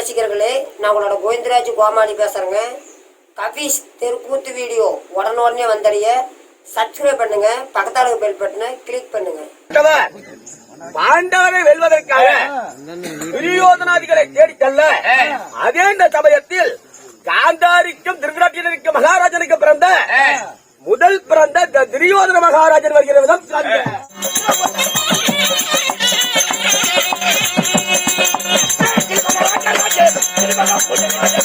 ரசிகர்களே நான் உங்களோட கோவிந்தராஜ் கோமாளி பேசுறேங்க. கபீஸ் தெருக்கூத்து வீடியோ உடனுடனே வந்தடைய சப்ஸ்கிரைப் பண்ணுங்க பக்கத்தால பெல் பட்டனை கிளிக் பண்ணுங்க. பாண்டாவை வெல்வதற்காக துரியோதனாதிகளை தேடிச் செல்ல அதே இந்த சமயத்தில் காந்தாரிக்கும் திருநாட்டினருக்கும் மகாராஜனுக்கு பிறந்த முதல் பிறந்த துரியோதன மகாராஜன் வருகிற விதம் காண்க. அதனாலே,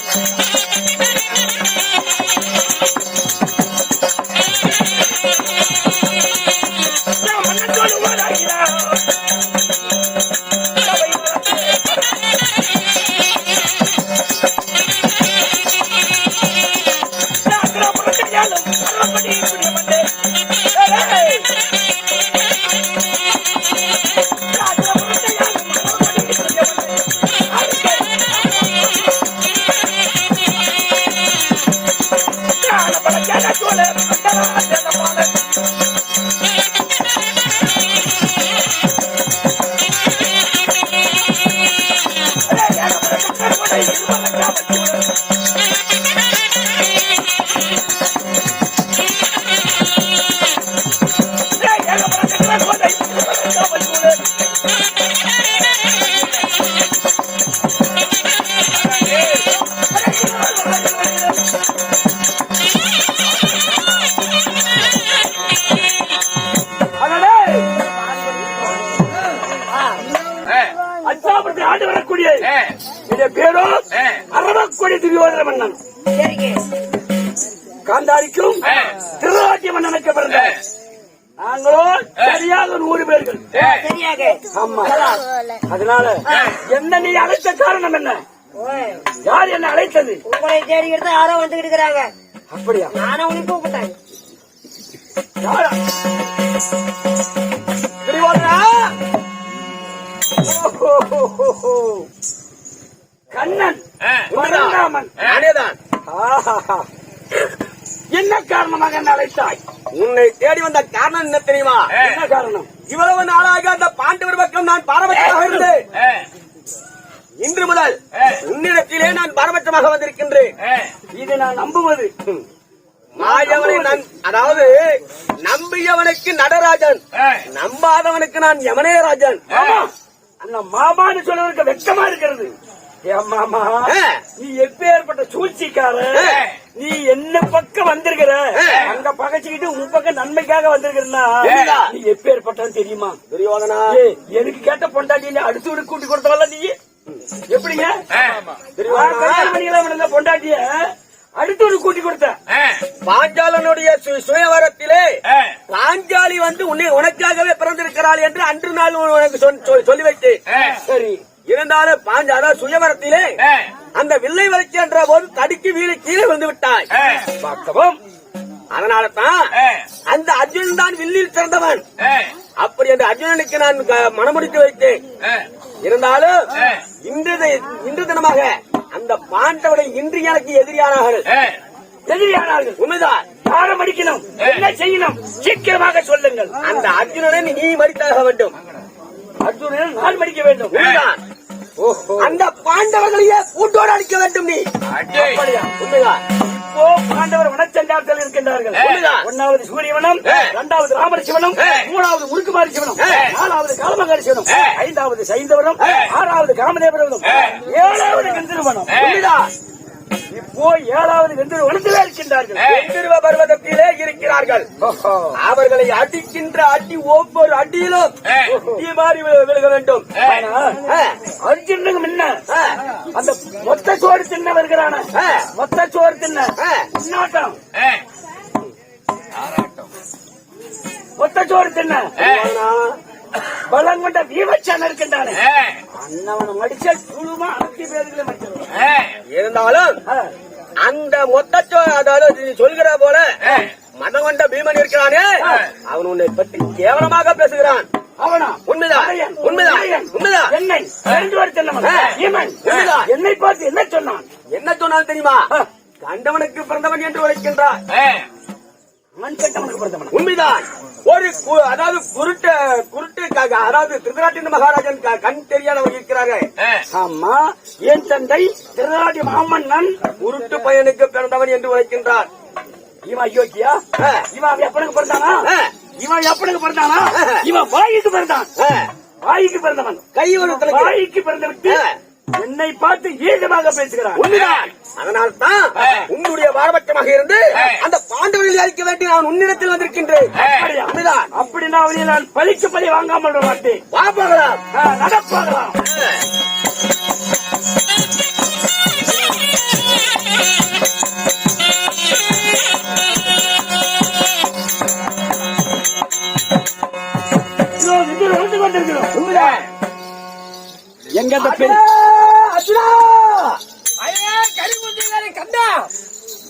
அச்சாபுரத்தை ஆண்டு வரக்கூடிய இந்த பேரோ அரவக்குடி துரியோதன மன்னன் காந்தாரிக்கும் சரியாக நூறு பேர்கள். ஆமா. அதனால என்ன நீ அழைத்த காரணம் என்ன? யார் என்ன அழைத்தது? உங்களை தேடிக்கிட்டு யாரோ வந்துகிட்டு இருக்கிறாங்க. அப்படியா? நானும் உனக்கு யாரா? ஓஹோஹோஹோ. கண்ணன். பரந்தாமன். ஆஹாஹா. என்ன காரணமாக என்ன அழைத்தாய்? உன்னை தேடி வந்த காரணம் என்ன தெரியுமா? என்ன காரணம்? இவ்வளவு நாளாக அந்த பாண்டவர் பக்கம் நான் பாரபட்சமாக இருந்தேன். இன்று முதல் உன்னிடத்திலே நான் பாரபட்சமாக வந்திருக்கின்றேன். இது நான் நம்புவது. மாயவனை நான் அதாவது நம்பியவனுக்கு நடராஜன். நம்பாதவனுக்கு நான் யமனேராஜன் அந்த மாமான்னு சொல்றதுக்கு வெட்கமா இருக்கிறது. மாமா நீ எப்பேற்பட்ட சூழ்ச்சிக்கார நீ என்ன பக்கம் வந்திருக்கிற? அங்க பகைச்சுக்கிட்டு உன் பக்கம் நன்மைக்காக வந்திருக்கிறா நீ எப்பேற்பட்டன்னு தெரியுமா? துரியோதனா எனக்கு கேட்ட பொண்டாட்டி அடுத்து விட கூட்டி கொடுத்தவல்ல நீ? எப்படிங்க? கல்யாணம் பொண்டாட்டிய. அடுத்து ஒரு கூட்டி கொடுத்த பாஞ்சாலனுடைய சுயவரத்திலே பாஞ்சாலி வந்து உன்னை உனக்காகவே பிறந்திருக்கிறாள் என்று அன்று நாள் உனக்கு சொல்- சொல்- சொல்லி வைத்தேன் சரி. இருந்தாலும் பாஞ்சால சுயவரத்திலே அந்த வில்லை வளைச்சி என்ற போது தடுக்கி வீடு கீழே விழுந்து விட்டாய். பார்க்கவும். அதனால தான் அந்த அர்ஜுனன் தான் வில்லில் சிறந்தவன். அப்படி அந்த அர்ஜுனனுக்கு நான் மனமுடித்து வைத்தேன். இருந்தாலும் இன்று இன்று தினமாக அந்த பாண்டவனை இன்று எனக்கு எதிரியானார்கள். எதிரியானார்கள். உண்மைதான். யாரை மடிக்கணும் என்ன செய்யணும்? சீக்கிரமாக சொல்லுங்கள். அந்த அர்ஜுனனை நீ மடித்தாக வேண்டும். அர்ஜுனனை நான் மடிக்க வேண்டும். உண்மைதான். அந்த பாண்டவர்களையே கூட்டோடு அடிக்க வேண்டும் நீ? உண்மைதான் பாண்டவர் வனச்சண்டார்கள் இருக்கின்றார்கள். ஒன்னாவது சூரியவனம் இரண்டாவது ராமர் சிவனம் மூணாவது முருக்குமாரி சிவனம் நாலாவது காலமகாரி சிவனம் ஐந்தாவது சைந்தவனம் ஆறாவது காமதேவரம் ஏழாவது கந்தர்வனம். இப்போ ஏழாவது கந்தர்வனத்திலே இருக்கின்றார்கள். கந்தர்வ பர்வதத்திலே இருக்கிறார்கள். அவர்களை அடிக்கின்ற அடி ஒவ்வொரு அடியிலும் விழ- விழுக வேண்டும். அர்ஜுனுக்கு முன்ன அந்த மொத்த சோறு தின்ன வருகிறான மொத்த சோறு தின்ன பின்னாட்டம் மொத்த சோறு தின்ன. பலம் கொண்ட வீமச்சான் இருக்கின்றானே. அண்ணவனை மடிச்ச சுழுமா அனைத்து பேர்களை மடிச்சிருவான். இருந்தாலும் அந்த மொத்த சோறு அதாவது சொல்கிற போல மதம் கொண்ட பீமன் இருக்கிறானே அவன் உன்னை பற்றி கேவலமாக பேசுகிறான். என்னை பார்த்து என்ன சொன்னான்? என்ன சொன்னான் தெரியுமா? கண்டவனுக்கு பிறந்தவன் என்று பிறந்தவன் உண்மைதான் ஒரு கு- அதாவது குருட்டு குருட்டு அதாவது மகாராஜன் கண் தெரியாதவர் இருக்கிறார்கள் ஆமா என் தந்தை திருநாடி மாமன்னன் குருட்டு பையனுக்கு பிறந்தவன் என்று உரைக்கின்றார் இவன் அயோக்கியா. இவன் எப்பனுக்கு பிறந்தானா. இவன் எப்பனுக்கு பிறந்தானா. இவன் வாய்க்கு பிறந்தான் வாய்க்கு பிறந்தவன் கை ஒரு. வாய்க்கு பிறந்து விட்டு. என்னை பார்த்து ஈழமாக பேசுகிறான் உண்மைதான் அதனால் தான் உன்னுடைய பாரபட்சமாக இருந்து அந்த பாண்டவர்களை அழிக்க வேண்டி நான் உன்னிடத்தில் வந்திருக்கின்றேன். அப்படியா? உண்மைதான் அப்படின்னா அவனை நான் பழிக்கு பழி வாங்காமல் மாட்டேன். வா போகலாம். நடப்பாகலாம் இதோ இதில் வந்து எங்க அந்த பெண் அர்ஜுனா!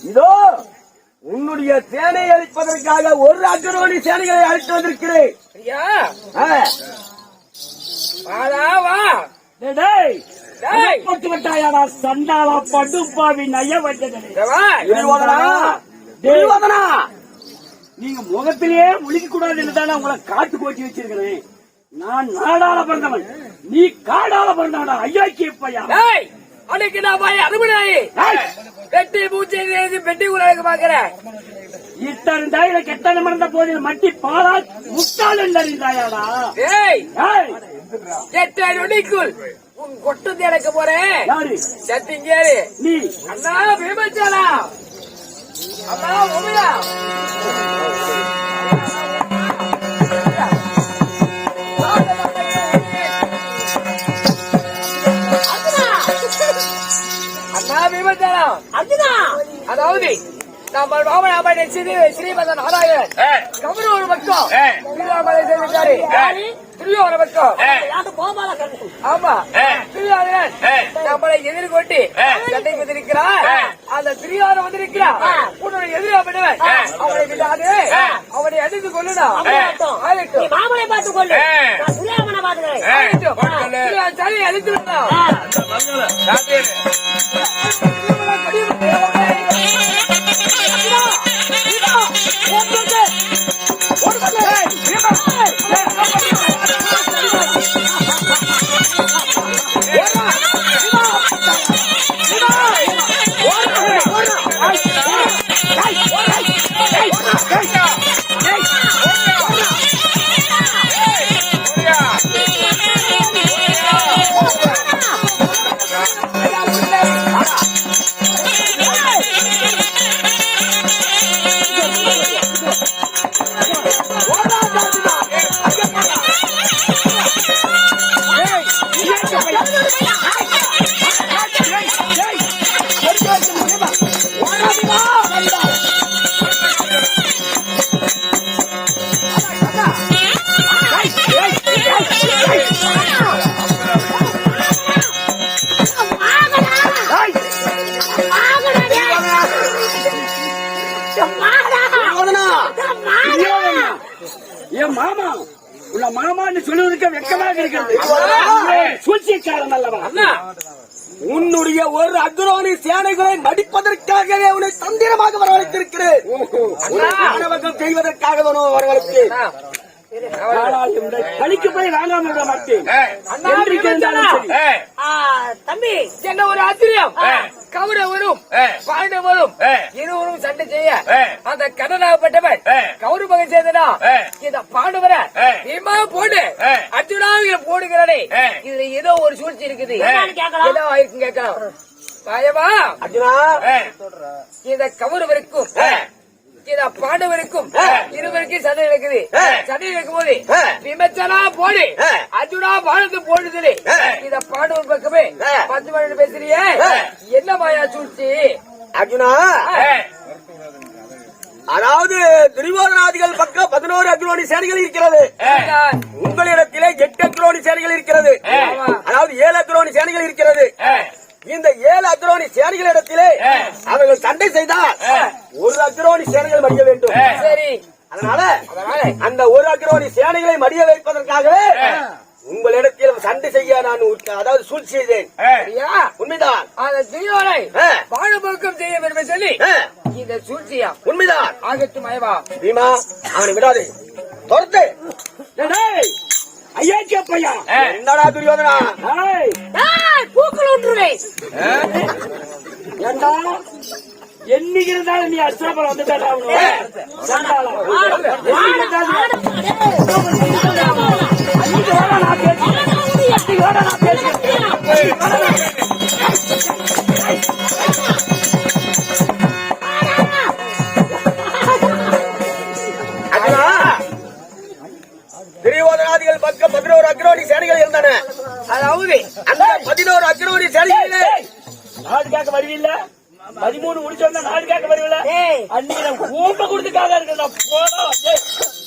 இதோ உன்னுடைய சேனை அழிப்பதற்காக ஒரு அக்ரோணி சேனைகளை அழித்து வந்திருக்கிறேன். விட்டாயாடா சண்டாளா படுப்பாவி நய! துரியோதனா! நீங்க முகத்திலேயே முழிக்க கூடாது என்றுதானே உங்களை காட்டு கோச்சி வச்சிருக்கிறேன். நான் நாடால பிறந்தவன். நீ காடால பிறந்தவனா ஐயாக்கி பையா அன்னைக்கு நான் போய் அனுமதி டேய், வெட்டி பூச்சி எழுதி பெட்டி உலக பாக்குறேன் இத்தறிந்தாயிர கெட்ட மறந்த போதில் மட்டி பாலா முட்டாள் என்றறிந்தாயாடா ஏய். எட்டு நொடிக்குள் உன் கொட்டு தேடக்க போறேன் சத்திங்கேரு நீ. அண்ணா பீமச்சானா? அம்மா உமையா? அர்ஜுனா அதாவது நம்ம ராமநாமனை ஸ்ரீ ஸ்ரீமத நாராயணன் கபரு ஒரு பக்கம். திருவாமலை செய்திருக்காரு திருவாரூர் பக்கம். ஆமா. திருவாரூரன் நம்மளை எதிர்கொண்டு சண்டை வந்திருக்கிறார் அந்த திருவாரூர் வந்திருக்கிறார். உன்னுடைய எதிராக அவனை விடாது. அவனை அடித்து ஆகட்டும். மாமனை பார்த்து கொள்ளு. ஆகட்டும். திருவாரூர் சரி அழித்து விடணும் மாமான்னு சொல்லுவதற்கு வெட்கமாக இருக்கிறது. சூழ்ச்சிக்காரன் அல்லவா? அண்ணா! உன்னுடைய ஒரு அக்ரோணி சேனைகளை மடிப்பதற்காகவே உன்னை தந்திரமாக வரவழைத்திருக்கிறேன். செய்வதற்காக வரவழைத்தேன் ஆனால் இந்த பழிக்கு போய் வாங்காமல் விட மாட்டேன் அண்ணா என்றைக்கு இருந்தாலும் சரி. ஆ, தம்பி. என்ன ஒரு ஆச்சரியம்? கௌரவரும் பாண்டவரும் இருவரும் சண்டை செய்ய. அந்த கடனாகப்பட்டவன் கௌரவகம் செய்தனா இந்த பாண்டவரை நீமா போடு. அர்ஜுனாவில போடுகிறனே. இதுல ஏதோ ஒரு சூழ்ச்சி இருக்குது? ஏதோ ஆயிருக்கு கேட்கலாம். பயமா அர்ஜுனா இந்த கௌரவருக்கும் இந்த பாண்டவருக்கும் இருவருக்கும் சண்டை நடக்குது சண்டை நடக்கும் போது விமர்சனா போடு. அர்ஜுனா பாரத போடுது இந்த பாண்டவர் பக்கமே பத்து மணி பேசுறியே. என்ன மாயா சூழ்ச்சி? அர்ஜுனா? அதாவது துரியோதனாதிகள் பக்கம் பதினோரு அக்ரோணி சேனைகள் இருக்கிறது. உங்களிடத்திலே எட்டு அக்ரோணி சேனைகள் இருக்கிறது. அதாவது ஏழு அக்ரோணி சேனைகள் இருக்கிறது. இந்த ஏழு அக்ரோணி சேனைகளிடத்திலே அவர்கள் சண்டை செய்தால் ஒரு அக்ரோணி சேனைகள் மடிய வேண்டும். சரி. அதனால அதனால? அந்த ஒரு அக்ரோணி சேனைகளை மடிய வைப்பதற்காகவே உங்களிடத்தில் சண்டை செய்ய நான் அதாவது சூழ்ச்சி செய்தேன். உண்மைதான். அந்த ஆ. பாடுபோக்கம் செய்ய வேண்டும் சொல்லி இந்த சூழ்ச்சியா? உண்மைதான். ஆகட்டும் மயவா பீமா அவனை விடாது. துரத்து. டேய், ஐயாச்சியா பையா என்னடா துரியோதனா? ஏய், பூக்கள் விட்டுருவேன் ஏண்டா? என்னைக்கு இருந்தாலும் நீ அஸ்திரபலம் வந்துட்டாடா நான் வேணா நான் பேசுறேன். அர்ஜுனா துரியோதனாதிகள் பக்கம் பதினோரு அக்ரோடி சேனைகள் இருந்தன. அதாவது அந்த பதினோரு அக்ரோடி கேட்க வருவீல்ல பதிமூணு முடிச்சோம்னா நாடு கேட்க வருவீல்ல? அன்னைக்கு நான் ஊம்ப கொடுத்துக்காக இருக்கு நான் போனோம்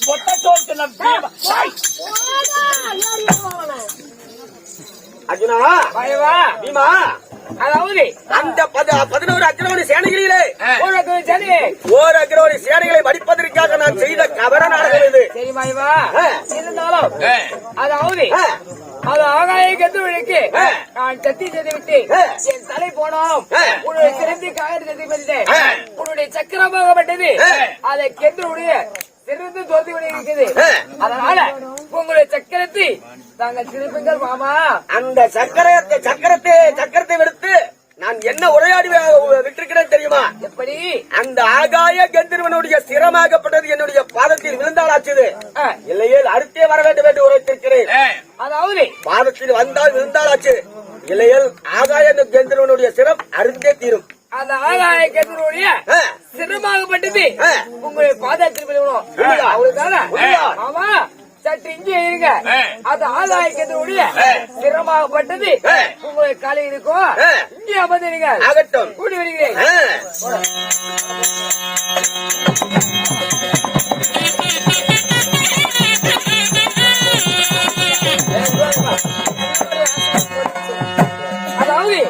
மொட்டை நான் அர்ஜுனா. மயவா பீமா. அதாவது அந்த பத- பதினோரு அக்ரோடி சேனைகளிலே ஓர் அக்ரோடி சேனைகளை மடிப்பதற்காக நான் செய்த கபர நாடகம் இது. சரி மயவா. இருந்தாலும் அதாவது. அது ஆகாய ஆ. நான் கத்தி செய்து விட்டு. என் தலை போனோம். உன்னுடைய சிறந்து பண்ணி ஆ. உன்னுடைய சக்கரமாகப்பட்டது. அதை கெந்தருடைய சிறந்து கொண்டு இருக்குது. அதனால உங்களுடைய சக்கரத்தை நாங்கள் திருப்புங்கள் மாமா அந்த சக்கரத்தை சக்கரத்தை சக்கரத்தை விடுத்து நான் என்ன உரையாடி விட்டிருக்கிறேன் தெரியுமா எப்படி அந்த ஆகாய கந்தர்வனுடைய சிரமாகப்பட்டது என்னுடைய பாதத்தில் விழுந்தாளாச்சுது. இல்லையே அடுத்தே வர வேண்டும் என்று உரைத்திருக்கிறேன் அதாவது பாதத்தில் வந்தால் விழுந்தாளாச்சு இல்லையேல் ஆகாய கந்தர்வனுடைய சிரம் அறுத்தே தீரும். அந்த ஆகாய கெந்தருடைய ஆ. சிரமாகப்பட்டது. உங்களுடைய உண்மையா? அவளுக்கான உண்மையா? ஆமா சற்று இங்கே இருங்க. அது ஆதாய கெந்தருடைய சிரமாகப்பட்டது. உங்களுடைய காலை இருக்கும். இங்கே அமர்ந்தீங்க ஆகட்டும். கூடி வருகிறேன்.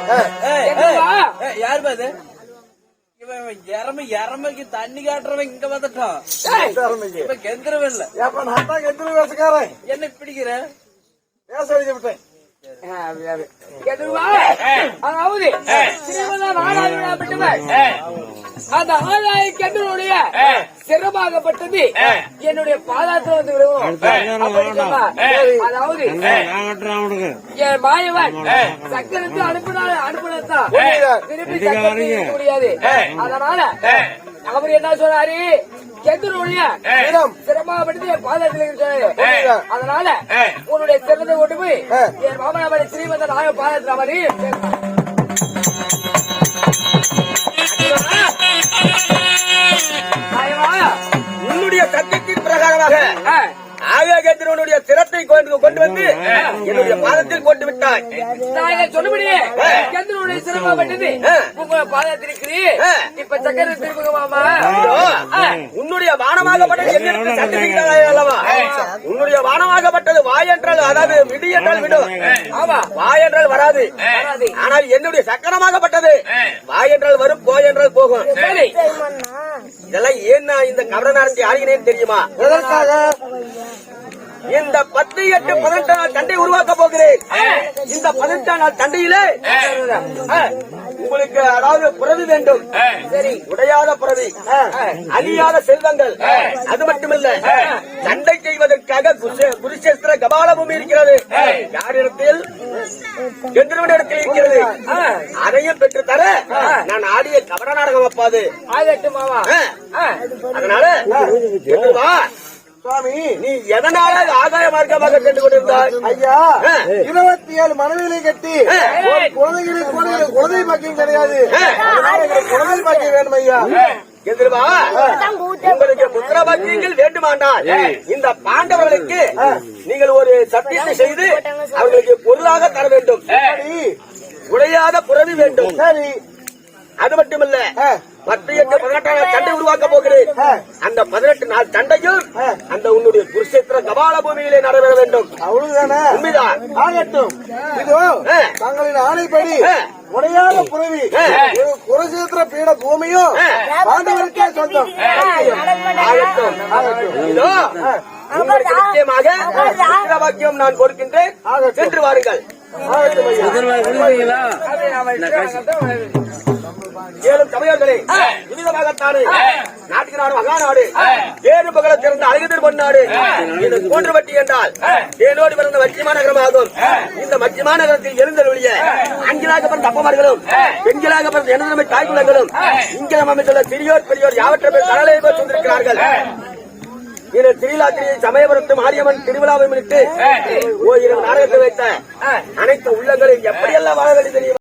ஆ. அதாவது என்னவா? யாரு பாது இவன் இவன் எரம எரமைக்கு தண்ணி காட்டுறவன் இங்க வந்துட்டான் இவன் கெந்திரவன் இல்ல நான் தான் வேஷக்காரன் என்ன பிடிக்கிற பேச வைத்து விட்டேன்? அதாவது அந்த ஆதாய கெந்தருடைய சிரமாகப்பட்டது என்னுடைய பாதாத்தில் வந்து விடுவோம் அதாவது என் மாயவன் சக்கரத்தை அனுப்பினால அனுப்பினதான் திருப்பி சக்கரத்தை முடியாது அதனால அவர் என்ன சொன்னாரு? கெந்தருடைய சிரமாகப்பட்டது என் பாதத்தில் அதனால உன்னுடைய சிறந்த கொண்டு போய் என் மாமனாபடி ஸ்ரீமந்த நாய பாதத்தில் மாயவா உன்னுடைய சட்டத்தின் பிரகாரமாக ஆ. ஆகாகத்தினுடைய சிரத்தை கொண்டு கொண்டு வந்து என்னுடைய பாதத்தில் கொண்டு விட்டாய். சிரமப்பட்டது உங்க. இப்ப சக்கர இதோ, ஆ. உன்னுடைய வானமாகப்பட்டது என்னிடத்தில் சர்டிபிகேட் அல்லவா? உன்னுடைய வானமாகப்பட்டது வாய் என்றால் அதாவது விடு என்றால் விடு ஆமா. வாய் என்றால் வராது வராது. ஆனால் என்னுடைய சக்கரமாகப்பட்டது. வாய் என்றால் வரும் போய் என்றால் போகும். சரி. இதெல்லாம் ஏன் இந்த கவர நடத்தி ஆடுகிறேன் தெரியுமா இந்த பத்து எட்டு பதினெட்டு நாள் சண்டை உருவாக்க போகிறேன். இந்த பதினெட்டாம் நாள் சண்டையிலே உங்களுக்கு அதாவது புறவி வேண்டும். சரி உடையாத புறவி. அழியாத செல்வங்கள். அது மட்டுமல்ல சண்டை செய்வதற்காக குருஷே- குருஷேஸ்திர கபால பூமி இருக்கிறது. யாரிடத்தில்? கெந்திரவனிடத்தில் இருக்கிறது. அதையும் பெற்று தர நான் ஆடிய கபட நாடகம் வைப்பாது. அதனால சுவாமி நீ எதனால ஆகாய மார்க்கமாக சென்று கொண்டிருந்தாய் ஐயா இருபத்தி ஏழு மனைவிகளை கட்டி ஒரு குழந்தைகளை குழந்தை பாக்கியம் கிடையாது. குழந்தை பாக்கியம் வேணும் ஐயா. உங்களுக்கு புத்திர பாக்கியங்கள் வேண்டுமானால் இந்த பாண்டவர்களுக்கு நீங்கள் ஒரு சத்தியத்தை செய்து அவர்களுக்கு பொருளாக தர வேண்டும். உடையாத புறவி வேண்டும். சரி. அது மட்டுமல்ல பத்து எட்டு பதினெட்டாம் நாள் சண்டை உருவாக்க போகிறேன் அந்த பதினெட்டு நாள் சண்டையும் அந்த உன்னுடைய குருஷேத்திர கபால பூமியிலே நடைபெற வேண்டும். அவ்வளவுதானே? உண்மைதான் ஆகட்டும் இதோ. தங்களின் ஆணைப்படி. உடையாத புறவி ஒரு குருசேத்திர பீட பூமியும் பாண்டவருக்கே சொந்தம். ஆகட்டும். இதோ உங்களுக்கு நிச்சயமாக பாக்கியம் நான் கொடுக்கின்றேன். சென்று வாருங்கள். ஆகட்டும் ஐயா. அப்படி நாம இருக்கிறவங்க தான் ஏழு தமிழர்களே விவிதமாகத்தானே நாட்டுக்கு நாடு மகாநாடு. ஏழு பகல திறந்த அழகுதர் பொன்னாடு. இது கோன்றுவட்டி என்றால் ஏனோடு பிறந்த மத்தியமா நகரமாகும். இந்த மத்தியமா நகரத்தில் எழுந்தருளிய ஆங்கிலாக பிறந்த அப்பமார்களும் பெண்களாக பிறந்த எனதமை தாய்குலங்களும் இங்கே அமைந்துள்ள சிறியோர் பெரியோர் யாவற்றை பேர் கடலை போய் வந்திருக்கிறார்கள் இந்த திருவிழாத்திரியை சமயபுரத்து மாரியம்மன் திருவிழாவை முன்னிட்டு ஓரிரு நாடகத்தை வைத்த அனைத்து உள்ளங்களில் எப்படியெல்லாம் வாழ வேண்டியது தெரியும்?